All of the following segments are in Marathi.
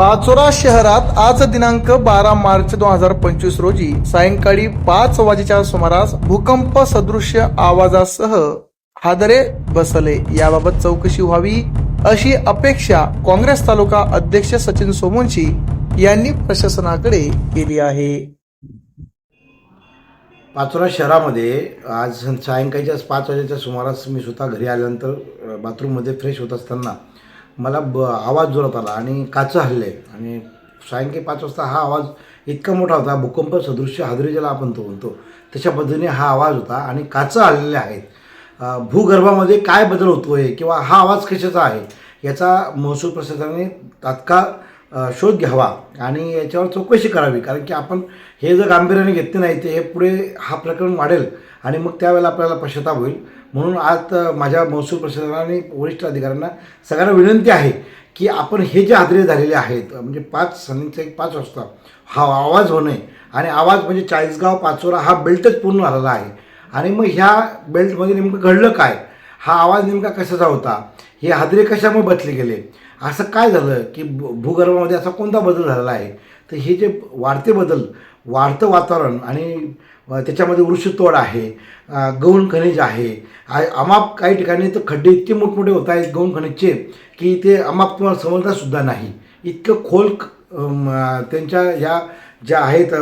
पाचोरा शहरात आज दिनांक बारा मार्च दोन हजार पंचवीस रोजी सायंकाळी पाच वाजेच्या सुमारास भूकंप सदृश्य आवाजासह हादरे बसले. याबाबत चौकशी व्हावी अशी अपेक्षा काँग्रेस तालुका अध्यक्ष सचिन सोमोंशी यांनी प्रशासनाकडे केली आहे. पाचोरा शहरामध्ये आज सायंकाळच्या पाच वाजेच्या सुमारास मी स्वतः घरी आल्यानंतर बाथरूममध्ये फ्रेश होत असताना मला ब आवाज जोरात आला आणि काचं हल्ले. आणि सायंकाळी पाच वाजता हा आवाज इतका मोठा होता भूकंप सदृश्य हादरी ज्याला आपण तो म्हणतो. तशा पद्धतीने हा आवाज होता आणि काचं हल्लेले आहेत. भूगर्भामध्ये काय बदल होतो आहे किंवा हा आवाज कशाचा आहे याचा महसूल प्रशासनाने तात्काळ शोध घ्यावा आणि याच्यावर चौकशी करावी. कारण की आपण हे जर गांभीर्याने घेतले नाही ते हे पुढे हा प्रकरण वाढेल आणि मग त्यावेळेला आपल्याला पश्चाताप होईल. म्हणून आज माझ्या महसूल प्रशासनाने वरिष्ठ अधिकाऱ्यांना सगळ्यांना विनंती आहे की आपण हे जे आदरे झालेले आहेत म्हणजे पाच संध्याकाळी पाच वाजता हा आवाज होणे आणि आवाज म्हणजे चाळीसगाव पाचोरा हा बेल्टच पूर्ण झालेला आहे. आणि मग ह्या बेल्टमध्ये नेमकं घडलं काय? हा आवाज नेमका कशाचा होता? हे हादरे कशामुळे बसले गेले? असं काय झालं की भूगर्भामध्ये असा कोणता बदल झालेला आहे? तर हे जे वाढते बदल वाढतं वातावरण आणि त्याच्यामध्ये वृक्षतोड आहे गौण खनिज आहे अमाप काही ठिकाणी तर खड्डे इतके मोठमोठे होत आहेत गौण खनिजचे की ते अमाप तुम्हाला समजतासुद्धा नाही. इतकं खोल त्यांच्या या ज्या आहेत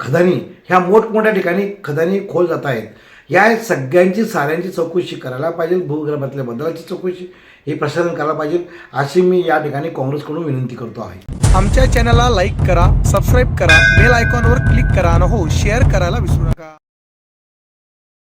खदानी ह्या मोठमोठ्या ठिकाणी खदानी खोल जात आहेत. या सगळ्यांची साऱ्यांची चौकशी करायला पाहिजे भूगर्भातल्या बदलाची चौकशी हे प्रशासन करायला पाहिजे अशी मी या ठिकाणी काँग्रेसकडून विनंती करतो आहे. आमच्या चॅनलला लाईक करा सबस्क्राईब करा बेल आयकॉनवर क्लिक करा आणि हो शेअर करायला विसरू नका.